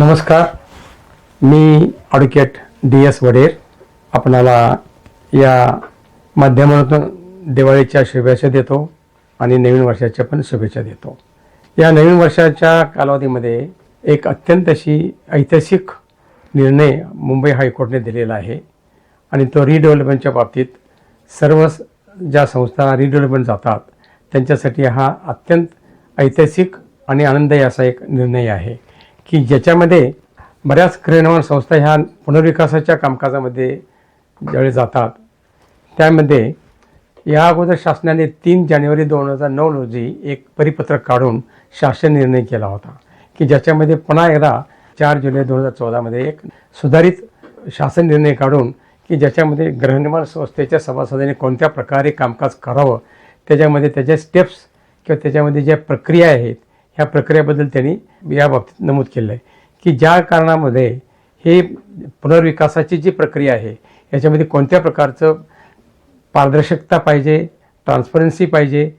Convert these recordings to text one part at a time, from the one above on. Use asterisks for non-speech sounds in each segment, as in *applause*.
नमस्कार. मी advocate D S Wader. आपणाला या माध्यमातून दिवाळीच्या शुभेच्छा देतो आणि नवीन वर्षाच्या पण शुभेच्छा देतो. या नवीन वर्षाच्या कालावधीमध्ये एक अत्यंत अशी ऐतिहासिक निर्णय मुंबई हायकोर्टने दिलेला आहे आणि तो रिडेव्हलपमेंटच्या बाबतीत सर्व ज्या संस्था रिडेव्हलपमेंट जातात त्यांच्यासाठी हा अत्यंत ऐतिहासिक आणि आनंददायी असा एक निर्णय आहे. की ज्याच्यामध्ये बऱ्याच क्रियान्वयन संस्था ह्या पुनर्विकासाच्या कामकाजामध्ये ज्यावेळी जातात त्यामध्ये या अगोदर शासनाने तीन जानेवारी दोन हजार नऊ रोजी एक परिपत्रक काढून शासन निर्णय केला होता की ज्याच्यामध्ये पुन्हा एकदा चार जुलै दोन हजार चौदामध्ये एक सुधारित शासन निर्णय काढून की ज्याच्यामध्ये गृहनिर्माण संस्थेच्या सभासदांनी कोणत्या प्रकारे कामकाज करावं त्याच्यामध्ये त्याच्या स्टेप्स किंवा त्याच्यामध्ये ज्या प्रक्रिया आहेत ह्या प्रक्रियेबद्दल त्यांनी या बाबतीत नमूद केलं आहे की ज्या कारणामध्ये हे पुनर्विकासाची जी प्रक्रिया आहे याच्यामध्ये कोणत्या प्रकारचं पारदर्शकता पाहिजे ट्रान्सपरन्सी पाहिजे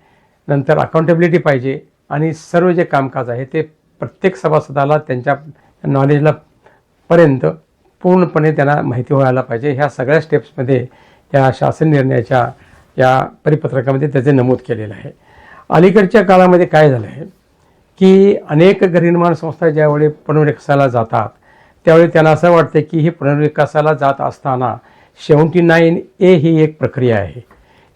नंतर अकाउंटेबिलिटी पाहिजे आणि सर्व जे कामकाज आहे ते प्रत्येक सभासदाला त्यांच्या नॉलेजला पर्यंत पूर्णपणे त्यांना माहिती व्हायला पाहिजे. ह्या सगळ्या स्टेप्समध्ये या शासन निर्णयाच्या या परिपत्रकामध्ये त्याचे नमूद केलेलं आहे. अलीकडच्या काळामध्ये काय झालं आहे की अनेक गृहनिर्माण संस्था ज्यावेळी पुनर्विकासाला जातात त्यावेळी त्यांना असं वाटतं की ही पुनर्विकासाला जात असताना सेवन्टी नाईन ए ही एक प्रक्रिया आहे.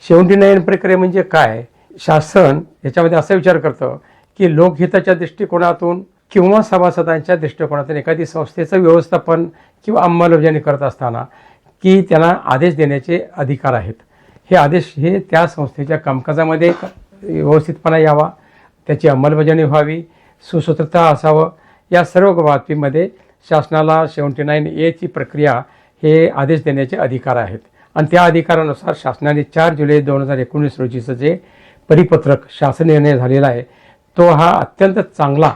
सेवन्टी नाईन प्रक्रिया म्हणजे काय? शासन याच्यामध्ये असा विचार करतं की लोकहिताच्या दृष्टिकोनातून किंवा सभासदांच्या दृष्टिकोनातून एखादी संस्थेचं व्यवस्थापन किंवा अंमलबजावणी करत असताना की त्यांना आदेश देण्याचे अधिकार आहेत. हे आदेश हे त्या संस्थेच्या कामकाजामध्ये व्यवस्थितपणा यावा. त्याची अंमलबजावणी व्हावी. सुसूत्रता असावं. या सर्व बाबतीमध्ये शासनाला सेवन्टी नाईन एची प्रक्रिया हे आदेश देण्याचे अधिकार आहेत. आणि त्या अधिकारानुसार शासनाने चार जुलै दोन हजार एकोणीस रोजीचं जे परिपत्रक शासन निर्णय झालेला आहे तो हा अत्यंत चांगला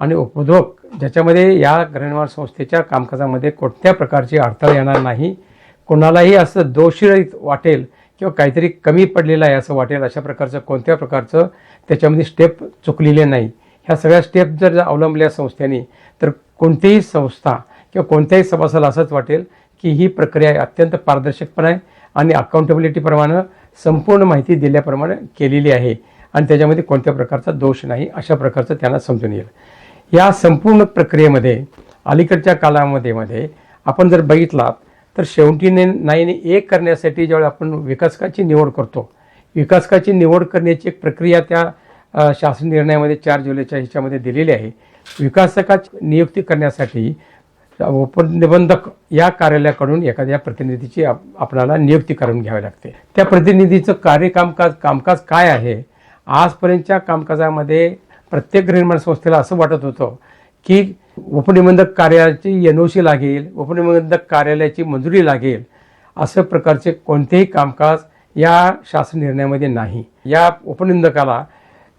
आणि उपद्रवक ज्याच्यामध्ये या गृहनिर्माण संस्थेच्या कामकाजामध्ये कोणत्या प्रकारची अडथळा येणार नाही कोणालाही असं दोषरहित वाटेल किंवा काहीतरी कमी पडलेलं आहे असं वाटेल अशा प्रकारचं कोणत्या प्रकारचं त्याच्यामध्ये स्टेप चुकलेले नाही. ह्या सगळ्या स्टेप जर अवलंबल्या संस्थेने तर कोणतीही संस्था किंवा कोणत्याही सभासाला असंच वाटेल की ही प्रक्रिया अत्यंत पारदर्शकपणे आणि अकाउंटेबिलिटीप्रमाणे संपूर्ण माहिती दिल्याप्रमाणे केलेली आहे. आणि त्याच्यामध्ये कोणत्या प्रकारचा दोष नाही अशा प्रकारचं त्यांना समजून येईल. या संपूर्ण प्रक्रियेमध्ये अलीकडच्या कालामध्ये मध्ये आपण जर बघितलात तर शेवटी नाईन एक करण्यासाठी ज्यावेळी आपण विकासकाची निवड करतो विकासकाची निवड करण्याची एक प्रक्रिया त्या शासन निर्णयामध्ये चार जुलैच्या ह्याच्यामध्ये दिलेली आहे. विकासकाची नियुक्ती करण्यासाठी उपनिबंधक या कार्यालयाकडून एखाद्या प्रतिनिधीची आप- आपणाला नियुक्ती करून घ्यावी लागते. त्या प्रतिनिधीचं कार्य कामकाज कामकाज काय आहे? आजपर्यंतच्या कामकाजामध्ये प्रत्येक गृहनिर्माण संस्थेला असं वाटत होतं की उपनिबंधक कार्यालयाची एन ओ सी लागेल उपनिबंधक कार्यालयाची मंजुरी लागेल असं प्रकारचे कोणतेही कामकाज या शासन निर्णयामध्ये नाही. या उपनिबंधकाला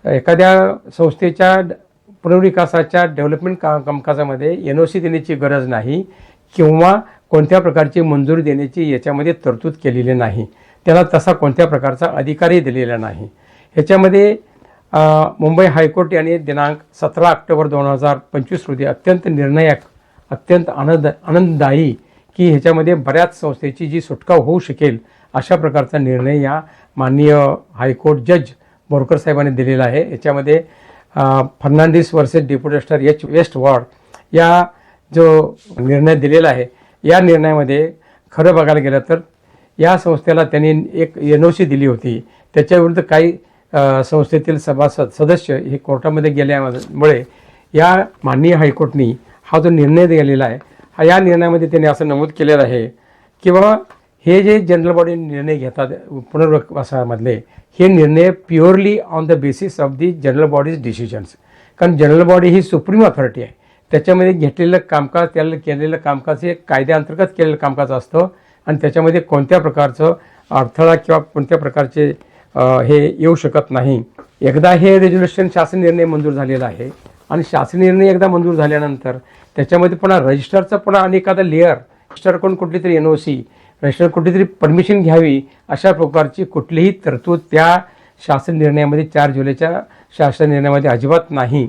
एखाद्या संस्थेच्या ड- पुनर्विकासाच्या डेव्हलपमेंट का कामकाजामध्ये एन ओ सी देण्याची गरज नाही किंवा कोणत्या प्रकारची मंजुरी देण्याची याच्यामध्ये तरतूद केलेली नाही. त्याला तसा कोणत्या प्रकारचा अधिकारही दिलेला नाही. ह्याच्यामध्ये मुंबई हायकोर्ट यांनी दिनांक सतरा ऑक्टोबर दोन हजार पंचवीस रोजी अत्यंत निर्णायक अत्यंत आनंद आनंददायी की ह्याच्यामध्ये बऱ्याच संस्थेची जी सुटका होऊ शकेल अशा प्रकारचा निर्णय या माननीय हायकोर्ट जज बोरकर साहेबांनी दिलेला आहे. याच्यामध्ये फर्नांडिस वर्सेस डेप्युटेस्टर एच वेस्ट वॉर्ड या जो निर्णय दिलेला आहे या निर्णयामध्ये खरं बघायला गेलं तर या संस्थेला त्यांनी एक एन ओ सी दिली होती. त्याच्याविरुद्ध काही संस्थेतील सभासद सदस्य हे कोर्टामध्ये गेल्यामुळे या माननीय हायकोर्टनी हा जो निर्णय दिलेला आहे हा या निर्णयामध्ये त्यांनी असं नमूद केलेलं आहे किंवा हे जे जनरल बॉडी निर्णय घेतात पुनर्वसामधले हे निर्णय purely on the basis of the general body's decisions. कारण जनरल बॉडी ही सुप्रीम अथॉरिटी आहे. त्याच्यामध्ये घेतलेलं कामकाज त्याला केलेलं कामकाज हे कायद्याअंतर्गत केलेलं कामकाज असतं आणि त्याच्यामध्ये कोणत्या प्रकारचं अडथळा किंवा कोणत्या प्रकारचे हे येऊ शकत नाही. एकदा हे रेज्युलेशन शासन निर्णय मंजूर झालेला आहे आणि शासन निर्णय एकदा मंजूर झाल्यानंतर त्याच्यामध्ये पुन्हा रजिस्टरचं पुन्हा आणि एखादा लेअर रजिस्टरकडून कुठली तरी एन ओ सी रजिस्टर कुठली तरी परमिशन घ्यावी अशा प्रकारची कुठलीही तरतूद त्या शासन निर्णयामध्ये चार जुलैच्या शासन निर्णयामध्ये अजिबात नाही.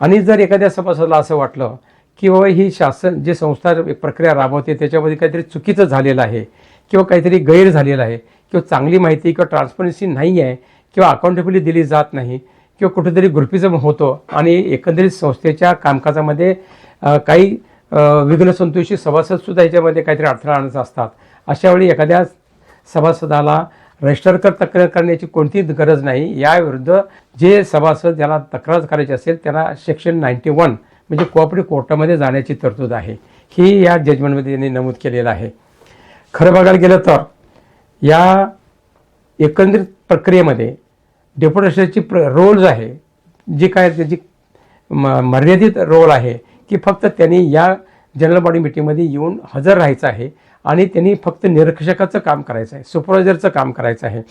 आणि जर एखाद्या सभासदाला असं वाटलं की बाबा ही शासन जे संस्था प्रक्रिया राबवते त्याच्यामध्ये काहीतरी चुकीचं झालेलं आहे किंवा काहीतरी गैर झालेलं आहे किंवा चांगली माहिती किंवा ट्रान्सपरन्सी नाही आहे किंवा अकाउंटेबिलिटी दिली जात नाही किंवा कुठेतरी ग्रुपिजम होतो आणि एकंदरीत संस्थेच्या कामकाजामध्ये काही विघ्न संतोषी सभासदसुद्धा याच्यामध्ये काहीतरी अडथळा आणत असतात. अशा वेळी एखाद्या सभासदाला रजिस्टर कर तक्रार करण्याची कोणतीच गरज नाही. याविरुद्ध जे सभासद ज्याला तक्रार करायची असेल त्याला सेक्शन नाईन्टी वन म्हणजे कोऑपरेटिव्ह कोर्टामध्ये जाण्याची तरतूद आहे. ही या जजमेंटमध्ये त्यांनी नमूद केलेलं आहे. खरं बघायला गेलं तर या एकंदरीत प्रक्रियेमध्ये डेप्युटेशनची प्र रोल्स आहे जी काय त्याची म मर्यादित रोल आहे की फक्त त्यांनी या जनरल बॉडी मिटिंगमध्ये येऊन हजर राहायचं आहे आणि त्यांनी फक्त निरीक्षकाचं काम करायचं आहे सुपरवायझरचं काम करायचं आहे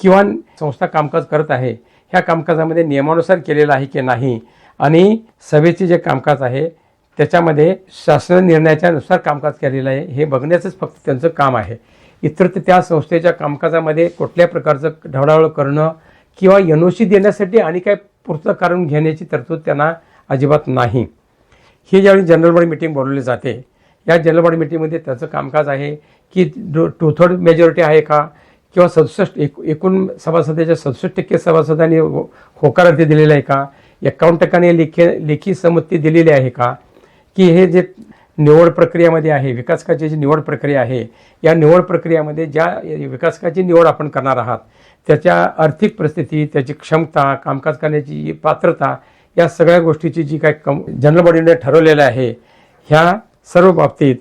किंवा संस्था कामकाज करत आहे ह्या कामकाजामध्ये नियमानुसार केलेलं आहे की नाही आणि सभेचे जे कामकाज आहे त्याच्यामध्ये शासन निर्णयाच्या नुसार कामकाज केलेलं आहे हे बघण्याचंच फक्त त्यांचं काम आहे. इतर तर त्या संस्थेच्या कामकाजामध्ये कुठल्या प्रकारचं ढवळावळ करणं किंवा एन ओ सी देण्यासाठी आणि काय पुरतं कारण घेण्याची तरतूद त्यांना अजिबात नाही. ही ज्यावेळी जनरल बॉडी मिटिंग बोलवली जाते या जनरल बॉडी मिटिंगमध्ये त्याचं कामकाज आहे की टू थर्ड मेजॉरिटी आहे का? किंवा सदुसष्ट एक एकूण सभासदाच्या सदुसष्ट टक्के सभासदांनी हो- होकारार्थी दिलेला आहे का? एकावन्न टक्क्याने लेखी लेखी संमती दिलेली आहे का? की हे जे निवड प्रक्रियामध्ये आहे विकासकाची जी निवड प्रक्रिया आहे या निवड प्रक्रियामध्ये ज्या विकासकाची निवड आपण करणार आहात त्याच्या आर्थिक परिस्थिती त्याची क्षमता कामकाज करण्याची जी पात्रता या सगळ्या गोष्टीची जी काय कम जनरल बॉडीने ठरवलेलं आहे ह्या सर्व बाबतीत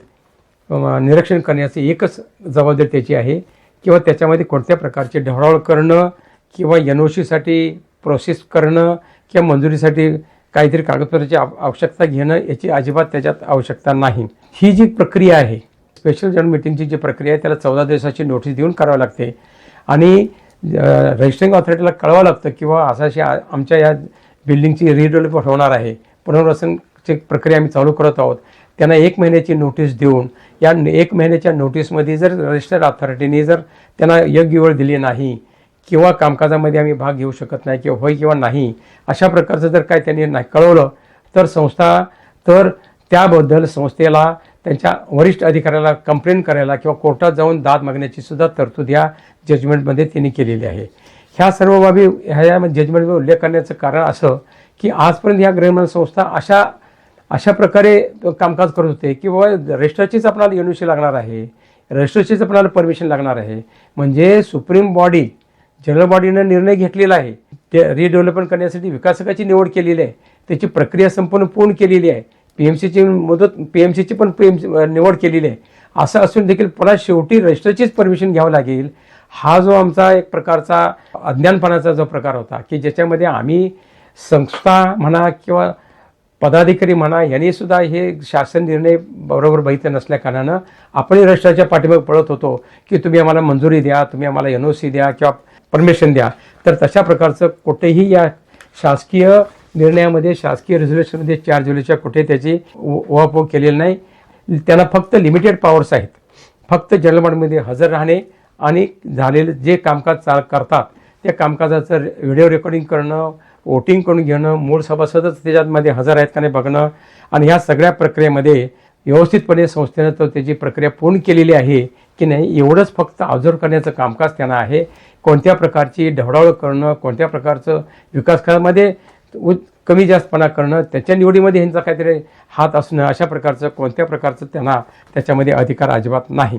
निरीक्षण करण्याची एकच जबाबदारी त्याची आहे किंवा त्याच्यामध्ये कोणत्या प्रकारचे ढवळावळ करणं किंवा एन ओ सीसाठी प्रोसेस करणं किंवा मंजुरीसाठी काहीतरी कागदपत्राची आवश्यकता घेणं याची अजिबात त्याच्यात आवश्यकता नाही. ही जी प्रक्रिया आहे स्पेशल जनरल मिटिंगची जी प्रक्रिया आहे त्याला चौदा दिवसाची नोटीस देऊन करावं लागते. आणि रजिस्टरिंग ऑथॉरिटीला कळवावं लागतं किंवा असं अशी आमच्या या बिल्डिंगची रिडेव्हलप होणार आहे. पुनर्वसनची प्रक्रिया आम्ही चालू करत आहोत. त्यांना एक महिन्याची नोटीस देऊन या एक महिन्याच्या नोटीसमध्ये जर रजिस्टर ऑथॉरिटीने जर त्यांना योग्य वेळ दिली नाही किंवा कामकाजामध्ये आम्ही भाग घेऊ शकत नाही किंवा होय किंवा नाही अशा प्रकारचं जर काय त्यांनी नाही कळवलं तर संस्था तर त्याबद्दल संस्थेला त्यांच्या वरिष्ठ अधिकाऱ्याला कंप्लेंट करायला किंवा कोर्टात जाऊन दाद मागण्याची सुद्धा तरतूद या जजमेंटमध्ये त्यांनी केलेली आहे. ह्या सर्व बाबी ह्या जजमेंटमध्ये उल्लेख करण्याचं कारण असं की आजपर्यंत ह्या गृहनिर्माण संस्था अशा अशा प्रकारे कामकाज करत होते की बाबा रजिस्टरचीच आपणाला युनिव्हर्सिटी लागणार आहे रजिस्टरचीच आपणाला परमिशन लागणार आहे. म्हणजे सुप्रीम बॉडी जनरल बॉडीनं निर्णय घेतलेला आहे. ते रिडेव्हलपमेंट करण्यासाठी विकासकाची निवड केलेली आहे. त्याची प्रक्रिया संपूर्ण पूर्ण केलेली आहे. पी एम सीची मुदत पी एम सीची पण पी एम सी निवड केलेली आहे. असं असून देखील पुन्हा शेवटी रजिस्टरचीच परमिशन घ्यावं लागेल. हा जो आमचा एक प्रकारचा अज्ञानपणाचा जो प्रकार होता की ज्याच्यामध्ये आम्ही संस्था म्हणा किंवा पदाधिकारी म्हणा यांनी सुद्धा हे शासन निर्णय बरोबर बघितले नसल्याकारणानं आपण रजिस्टरच्या पाठीमागे पळत होतो की तुम्ही आम्हाला मंजुरी द्या तुम्ही आम्हाला एन ओ सी द्या किंवा परमिशन द्या. तर तशा प्रकारचं कुठेही या शासकीय निर्णयामध्ये शासकीय रिझर्वेशनमध्ये चार जुलैच्या कुठे त्याची उहापोह केलेली नाही. त्यांना फक्त लिमिटेड पॉवर्स आहेत. फक्त जनरल हजर राहणे आणि झालेलं जे कामकाज चाल करतात त्या कामकाजाचं व्हिडिओ रेकॉर्डिंग करणं वोटिंग करून घेणं मूळ सभासदच त्याच्यामध्ये हजर आहेत का नाही बघणं आणि ह्या सगळ्या प्रक्रियेमध्ये व्यवस्थितपणे संस्थेनं तर त्याची प्रक्रिया पूर्ण केलेली आहे की नाही एवढंच फक्त ऑब्झर्व करण्याचं कामकाज त्यांना आहे. कोणत्या प्रकारची ढवळावळ करणं कोणत्या प्रकारचं विकास कामामध्ये कमी जास्तपणा करणं त्याच्या निवडीमध्ये ह्यांचा काहीतरी हात असणं अशा प्रकारचं कोणत्या प्रकारचं त्यांना त्याच्यामध्ये अधिकार अजिबात नाही.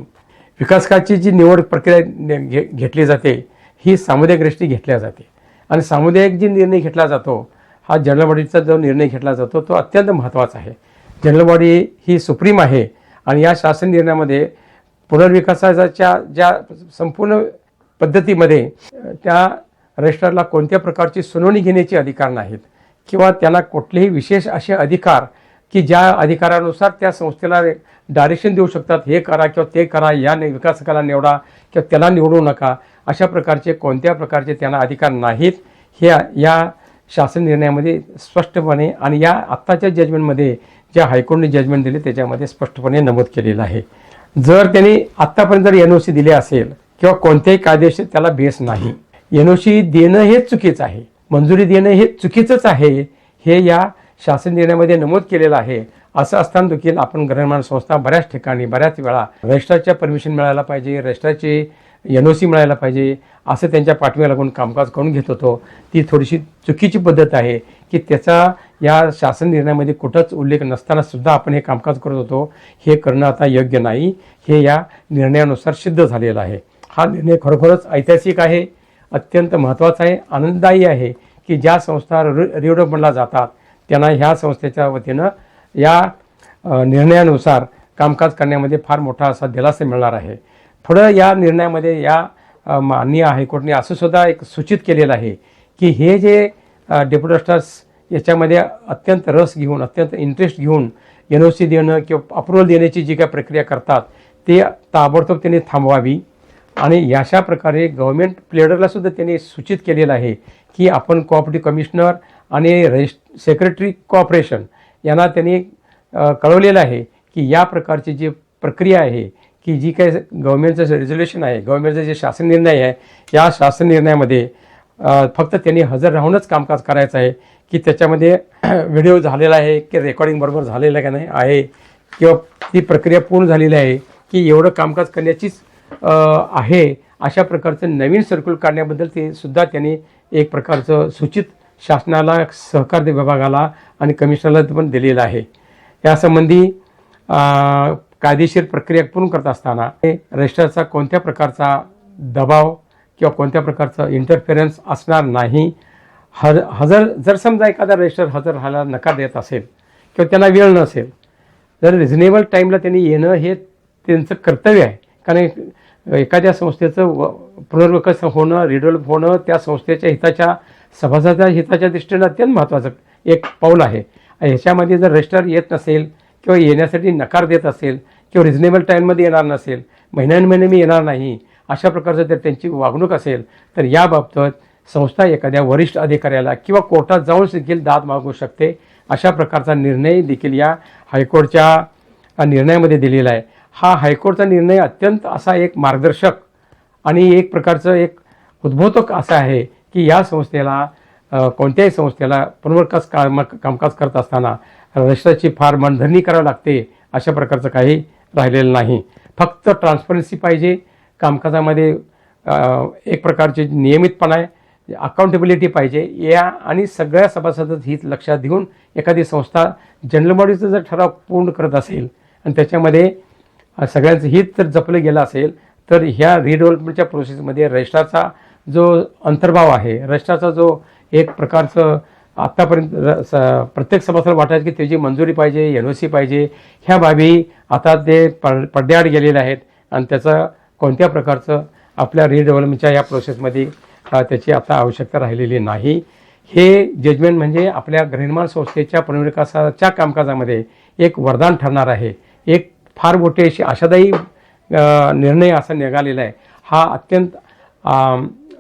विकासकाची जी निवड प्रक्रिया ने- घे घेतली जाते ही सामुदायिक दृष्टी घेतल्या जाते. आणि सामुदायिक जी निर्णय घेतला जातो हा जनरल बॉडीचा जो निर्णय घेतला जातो तो अत्यंत महत्त्वाचा आहे. जनरल बॉडी ही सुप्रीम आहे आणि या शासन निर्णयामध्ये पुनर्विकासाच्या ज्या संपूर्ण पद्धतीमध्ये त्या रजिस्ट्रारला कोणत्या प्रकारची सुनावणी घेण्याचे अधिकार नाहीत किंवा त्यांना कुठलेही विशेष असे अधिकार की ज्या अधिकारानुसार त्या संस्थेला डायरेक्शन देऊ शकतात हे करा किंवा ते करा या विकासकाला निवडा किंवा त्याला निवडू नका अशा प्रकारचे कोणत्या प्रकारचे त्यांना अधिकार नाहीत हे या शासन निर्णयामध्ये स्पष्टपणे आणि या आत्ताच्या जजमेंटमध्ये ज्या हायकोर्टने जजमेंट दिले त्याच्यामध्ये स्पष्टपणे नमूद केलेलं आहे. जर त्यांनी आत्तापर्यंत जर एन ओ सी दिली असेल किंवा कोणत्याही कायदेशीर त्याला बेस नाही. एन ओ सी देणं हे चुकीचं आहे. मंजुरी देणं हे चुकीचंच आहे. हे या शासन निर्णयामध्ये नमूद केलेलं आहे. असं असताना देखील आपण गृहनिर्माण संस्था बऱ्याच ठिकाणी बऱ्याच वेळा रजिस्ट्रारच्या परमिशन मिळायला पाहिजे रजिस्ट्रारची एन ओ सी मिळायला पाहिजे असं त्यांच्या पाठव्या लागून कामकाज करून घेत होतो. ती थोडीशी चुकीची पद्धत आहे की त्याचा या शासन निर्णयामध्ये कुठंच उल्लेख नसताना सुद्धा आपण हे कामकाज करत होतो. हे करणं आता योग्य नाही. हे या निर्णयानुसार सिद्ध झालेलं आहे. हा निर्णय खरोखरच ऐतिहासिक आहे अत्यंत महत्त्वाचा आहे आनंददायी आहे की ज्या संस्था रिडेव्हलपमेंटला जातात त्यांना ह्या संस्थेच्या वतीनं या निर्णयानुसार कामकाज करण्यामध्ये फार मोठा असा दिलासा मिळणार आहे. पुढं या निर्णयामध्ये या माननीय हायकोर्टने असं सुद्धा एक सूचित केलेलं आहे की हे जे डेप्युटेस्टर्स याच्यामध्ये अत्यंत रस घेऊन अत्यंत इंटरेस्ट घेऊन एन ओ सी देणं किंवा अप्रुव्हल देण्याची जी काय प्रक्रिया करतात ते ताबडतोब त्यांनी थांबवावी. आणि अशा प्रकारे गव्हर्मेंट प्लेडरला सुद्धा त्यांनी सूचित केलेलं आहे की आपण कॉपरेटिव्ह कमिशनर आणि रजिस् सेक्रेटरी कॉपरेशन यांना त्यांनी कळवलेलं आहे की या प्रकारची जी प्रक्रिया आहे की जी काही गव्हर्मेंटचं रेझोल्युशन आहे गव्हर्मेंटचं जे शासन निर्णय आहे या शासन निर्णयामध्ये फक्त त्यांनी हजर राहूनच कामकाज करायचं आहे की त्याच्यामध्ये *clears throat* व्हिडिओ झालेला आहे की रेकॉर्डिंग बरोबर झालेलं का नाही आहे किंवा ती प्रक्रिया पूर्ण झालेली आहे की एवढं कामकाज करण्याचीच आहे अशा प्रकारचं नवीन सर्क्युल काढण्याबद्दल ते सुद्धा त्यांनी एक प्रकारचं सूचित शासनाला सहकार विभागाला आणि कमिशनरला पण दिलेलं आहे. यासंबंधी कायदेशीर प्रक्रिया पूर्ण करत असताना हे रजिस्टरचा कोणत्या प्रकारचा दबाव किंवा कोणत्या प्रकारचं इंटरफेरन्स असणार नाही. हज हजर जर समजा एखादा रजिस्टर हजर राहायला नकार देत असेल किंवा त्यांना वेळ नसेल जर रिझनेबल टाईमला त्यांनी येणं हे त्यांचं कर्तव्य आहे. कारण एखाद्या संस्थेचं व पुनर्विकास होणं रिडल्प होणं त्या संस्थेच्या हिताच्या सभासदाच्या हिताच्या दृष्टीनं अत्यंत महत्त्वाचं एक पाऊल आहे. ह्याच्यामध्ये जर रजिस्टर येत नसेल किंवा येण्यासाठी नकार देत असेल किंवा रिझनेबल टाईममध्ये येणार नसेल महिन्यानमहिने मी येणार नाही अशा प्रकारचं जर त्यांची वागणूक असेल तर याबाबत संस्था एखाद्या वरिष्ठ अधिकाऱ्याला किंवा कोर्टात जाऊन देखील दाद मागू शकते. अशा प्रकारचा निर्णय देखील या हायकोर्टच्या निर्णयामध्ये दिलेला आहे. हा हायकोर्टचा निर्णय अत्यंत असा एक मार्गदर्शक आणि एक प्रकारचं एक उद्बोधक असं आहे की या संस्थेला कोणत्याही संस्थेला पुनर्विकास काम कामकाज करत असताना रजिस्टरची फार मनधरणी करावी लागते अशा प्रकारचं काही राहिलेलं नाही. फक्त ट्रान्सपरन्सी पाहिजे कामकाजामध्ये एक प्रकारचे नियमितपणा आहे अकाउंटेबिलिटी पाहिजे. या आणि सगळ्या सभासदांचं हित लक्षात घेऊन एखादी संस्था जनरल बॉडीचं जर ठराव पूर्ण करत असेल आणि त्याच्यामध्ये सगळ्यांचं हित जर जपलं गेलं असेल तर ह्या रिडेव्हलपमेंटच्या प्रोसेसमध्ये रजिस्ट्राचा जो अंतर्भाव आहे रजिस्ट्राचा जो एक प्रकारचं आत्तापर्यंत र- स- प्रत्येक सभासदाला वाटायचं की त्याची मंजुरी पाहिजे एन ओ सी पाहिजे ह्या बाबी आता ते पड पडद्याआड गेलेले आहेत आणि त्याचं कोणत्या प्रकारचं आपल्या रिडेव्हलपमेंटच्या या प्रोसेसमध्ये त्याची आता आवश्यकता राहिलेली नाही. हे जजमेंट म्हणजे आपल्या गृहनिर्माण संस्थेच्या पुनर्विकासाच्या कामकाजामध्ये एक वरदान ठरणार आहे. एक फार मोठी अशी आशादायी निर्णय असा निघालेला आहे. हा अत्यंत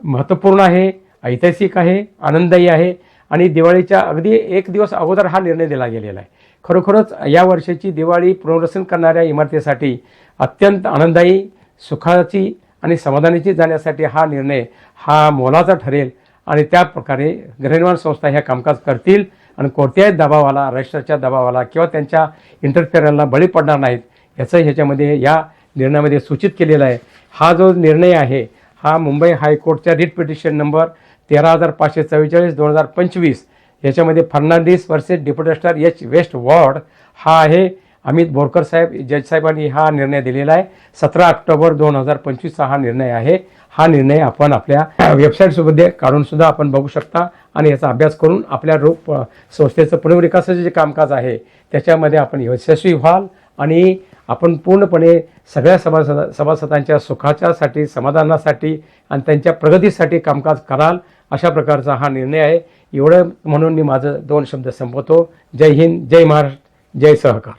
महत्त्वपूर्ण आहे ऐतिहासिक आहे आनंददायी आहे आणि दिवाळीच्या अगदी एक दिवस अगोदर हा निर्णय दिला गेलेला आहे. खरोखरच या वर्षाची दिवाळी पुनर्वसन करणाऱ्या इमारतीसाठी अत्यंत आनंददायी सुखाची आणि समाधानाची जाण्यासाठी हा निर्णय हा मोलाचा ठरेल आणि त्या प्रकारे गृहनिर्माण संस्था ह्या कामकाज करतील आणि कोणत्याही दबावाला राष्ट्राच्या दबावाला किंवा त्यांच्या इंटरफेअरला बळी पडणार नाहीत. याचं ह्याच्यामध्ये या निर्णयामध्ये सूचित केलेलं आहे. हा जो निर्णय आहे हा मुंबई हायकोर्टच्या रिट पिटिशन नंबर तेरा हजार पाचशे चव्वेचाळीस दोन हजार पंचवीस याच्यामध्ये फर्नांडिस वर्सेस डेप्युटेस्टर एच वेस्ट वॉर्ड हा आहे. अमित बोरकर साहेब जज साहेबांनी हा निर्णय दिलेला आहे. सतरा ऑक्टोबर दोन हजार पंचवीसचा हा निर्णय आहे. हा निर्णय आपण आपल्या वेबसाईटसोबत काढूनसुद्धा आपण बघू शकता आणि याचा अभ्यास करून आपल्या रोप संस्थेचं पुनर्विकासाचं जे कामकाज आहे त्याच्यामध्ये आपण यशस्वी व्हाल आणि आपण पूर्णपणे सगळ्या सभासद सभासदांच्या सुखाच्यासाठी समाधानासाठी आणि त्यांच्या प्रगतीसाठी कामकाज कराल अशा प्रकारचा हा निर्णय आहे. एवढं म्हणून मी माझं दोन शब्द संपवतो. जय हिंद जय महाराष्ट्र जय सहकार.